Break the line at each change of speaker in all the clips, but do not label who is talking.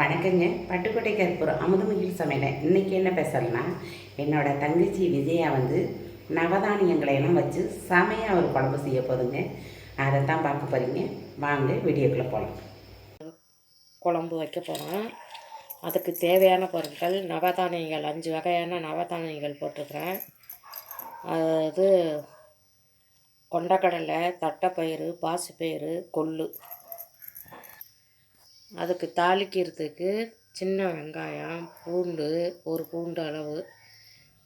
வணக்கங்க. பட்டுக்கோட்டை கருப்பூர் அமுதமிகில் சமையல். இன்னைக்கு என்ன பேசலன்னா என்னோடய தங்கச்சி விஜயா வந்து நவதானியங்களை எல்லாம் வச்சு செமையாக ஒரு குழம்பு செய்ய போதுங்க. அதை தான் பார்க்க போகிறீங்க வாங்க வீடியோக்குள்ளே போகலாம்
குழம்பு வைக்க போகிறோம் அதுக்கு தேவையான பொருட்கள் நவதானியங்கள் அஞ்சு வகையான நவதானியங்கள் போட்டிருக்கிறேன். அது கொண்டக்கடலை தட்டைப்பயிறு பாசிப்பயிறு கொள்ளு. அதுக்கு தாளிக்கிறதுக்கு சின்ன வெங்காயம் பூண்டு ஒரு பூண்டு அளவு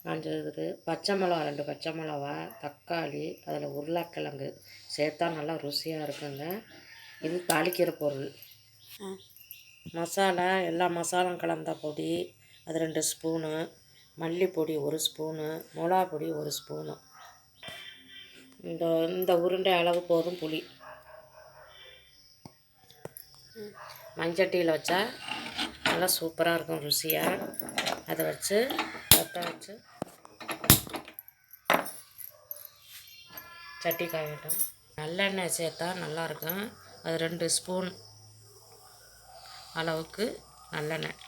காஞ்சதுக்கு பச்சை மிளகா ரெண்டு பச்சை மிளகா தக்காளி அதில் உருளைக்கிழங்கு. சேர்த்தா நல்லா ருசியாக இருக்குங்க. இது தாளிக்கிற பொருள். மசாலா எல்லா மசாலும் கலந்த பொடி அது ரெண்டு ஸ்பூனு மல்லிப்பொடி ஒரு ஸ்பூனு மிளகா பொடி ஒரு ஸ்பூனு. இந்த இந்த உருண்டை அளவு போதும் புளி. மஞ்சட்டியில் வச்சா நல்லா சூப்பராக இருக்கும் ருசியாக அதை வச்சு பற்ற வச்சு சட்டி காயட்டும். நல்லெண்ணெய் சேர்த்தா நல்லாயிருக்கும் அது ரெண்டு ஸ்பூன் அளவுக்கு நல்லெண்ணெய்.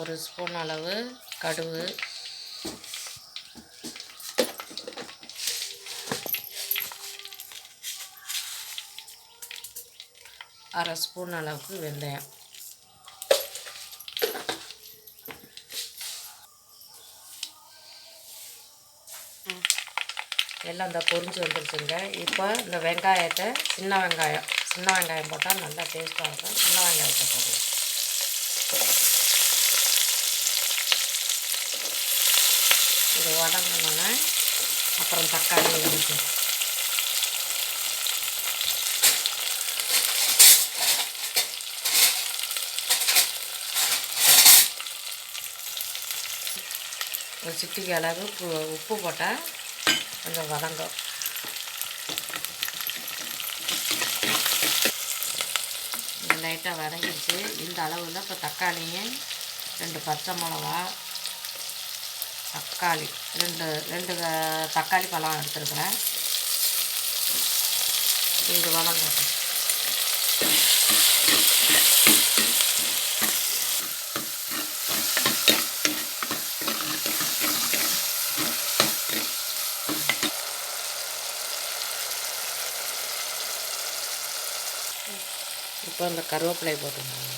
ஒரு ஸ்பூன் அளவு கடுகு. அரை ஸ்பூன் அளவுக்கு வெந்தயம். எல்லாம் இந்த பொரிஞ்சு வந்துருச்சுங்க. இப்போ இந்த வெங்காயத்தை சின்ன வெங்காயம் சின்ன வெங்காயம் போட்டால் நல்லா டேஸ்ட்டாக இருக்கும் சின்ன வெங்காயத்தை போடுவோம். இது வதங்கினோன்னே அப்புறம் தக்காளி இருக்கு. ஒரு சிட்டிக்கு அளவு உப்பு போட்டால் கொஞ்சம் வதங்கும். லைட்டாக வதங்கிடுச்சு. இந்த அளவில் இப்போ தக்காளியும் ரெண்டு பச்சை மிளகா தக்காளி. ரெண்டு ரெண்டு தக்காளி பழம் எடுத்துருக்குறேன். இது வதங்கட்டும் இப்போ இந்த கருவேப்பிலை போட்டுருந்தாங்க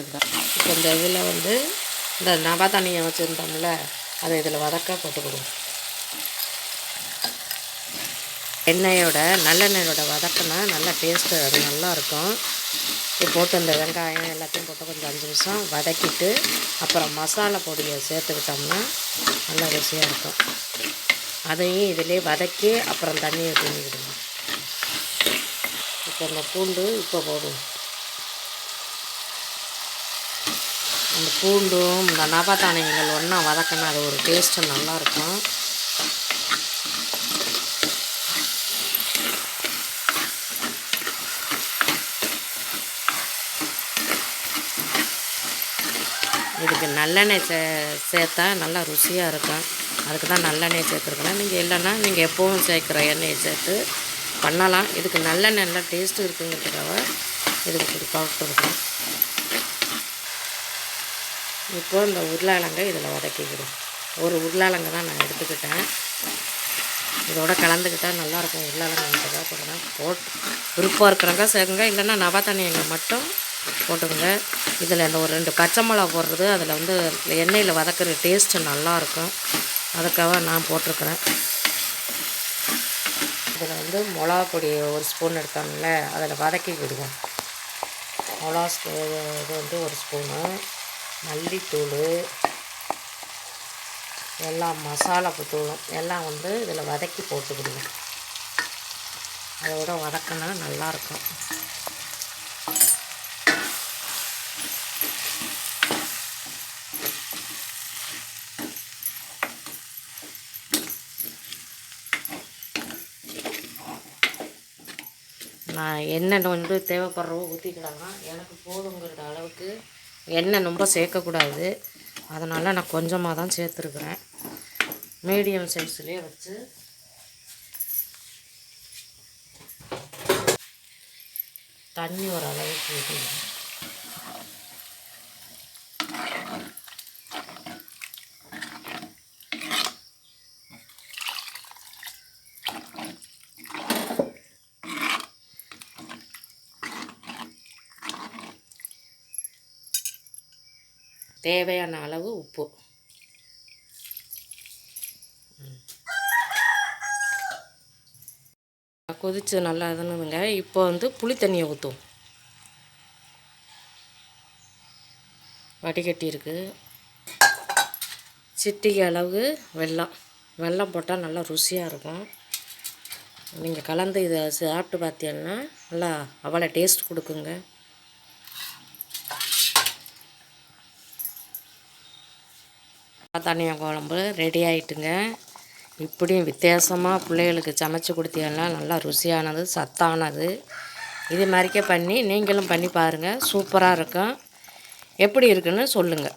எடுத்துக்கிட்டேன். இப்போ இந்த இதில் வந்து இந்த நவதானியம் வச்சுருந்தோம்ல அதை இதில் வதக்க போட்டுக்கிடுவோம் எண்ணெயோட நல்லெண்ணெயோட வதக்கினா நல்லா டேஸ்ட்டு அது நல்லா இருக்கும் இது போட்டு இந்த வெங்காயம் எல்லாத்தையும் போட்டு கொஞ்சம் அஞ்சு நிமிஷம் வதக்கிட்டு அப்புறம் மசாலா பொடியை சேர்த்துக்கிட்டோம்னா நல்லா ருசியாக இருக்கும். அதையும் இதிலே வதக்கி அப்புறம் தண்ணியை தூண்டிக்கிடுங்க இப்போ இந்த பூண்டு இப்போ போடுவோம் அந்த பூண்டும் இந்த நவதானியங்கள் ஒன்றா வதக்கினா அது ஒரு டேஸ்ட்டு நல்லாயிருக்கும் இதுக்கு நல்லெண்ணெய் சே சேர்த்தா நல்லா ருசியாக இருக்கும். அதுக்கு தான் நல்லெண்ணெய் சேர்த்துருக்குறேன் நீங்கள் இல்லைன்னா நீங்கள் எப்போவும் சேர்க்குற எண்ணெயை சேர்த்து பண்ணலாம். இதுக்கு நல்லெண்ணெய் நல்லா டேஸ்ட்டு இருக்குங்கிறதுக்காக இதுக்கு இப்படி போட்டுருக்கேன் இப்போ இந்த உருளாலங்கை இதில் வதக்கிக்கிறோம். ஒரு உருளைக்கிழங்கு தான் நான் எடுத்துக்கிட்டேன். இதோட கலந்துக்கிட்டால் நல்லாயிருக்கும். உருளைக்கிழங்குக்காக போடணும் போட் விருப்பம் இருக்கிறவங்க சேருங்க இல்லைன்னா நவதானியங்கள் மட்டும் போட்டுக்கோங்க. இதில் இந்த ஒரு ரெண்டு பச்சை மிளகா போடுறது அதில் வந்து எண்ணெயில் வதக்கிற டேஸ்ட்டு நல்லாயிருக்கும். அதுக்காக நான் போட்டிருக்கிறேன். இதில் வந்து மிளகா பொடி ஒரு ஸ்பூன் எடுத்தோம்ல அதில் வதக்கி விடுவோம். மிளகா ஸ்பூ இது வந்து ஒரு ஸ்பூனு. மல்லித்தூள் எல்லாம் மசாலா தூளும் எல்லாம் வந்து இதில் வதக்கி போட்டுக்கிடுங்க. அதோட வதக்கினா நல்லாயிருக்கும். நான் என்னென்ன வந்து தேவைப்படுறவோ ஊற்றிக்கிடலாம் எனக்கு போதுங்கிற அளவுக்கு எண்ணெய் ரொம்ப சேர்க்கக்கூடாது. அதனால் நான் கொஞ்சமாக தான் சேர்த்துருக்குறேன். மீடியம் சைஸ்லேயே வச்சு. தண்ணி ஒரு அளவுக்கு ஊற்றிடுவேன் தேவையான அளவு உப்பு. கொதிச்சு நல்லா இதுனுங்க இப்போ வந்து புளி தண்ணியை ஊற்றுவோம் வடிகட்டி இருக்கு. சிட்டிகை அளவு வெல்லம். வெல்லம் போட்டால் நல்லா ருசியாக இருக்கும். நீங்கள் கலந்து இதை சாப்பிட்டு பார்த்தீங்கன்னா நல்லா அவ்வளோ டேஸ்ட் கொடுக்குங்க. தனியாக குழம்பு ரெடி ஆகிட்டுங்க இப்படியும் வித்தியாசமாக பிள்ளைகளுக்கு சமைச்சு கொடுத்தீங்கன்னா நல்லா ருசியானது சத்தானது. இது மாதிரிக்கே பண்ணி நீங்களும் பண்ணி பாருங்கள் சூப்பராக இருக்கும். எப்படி இருக்குன்னு சொல்லுங்கள்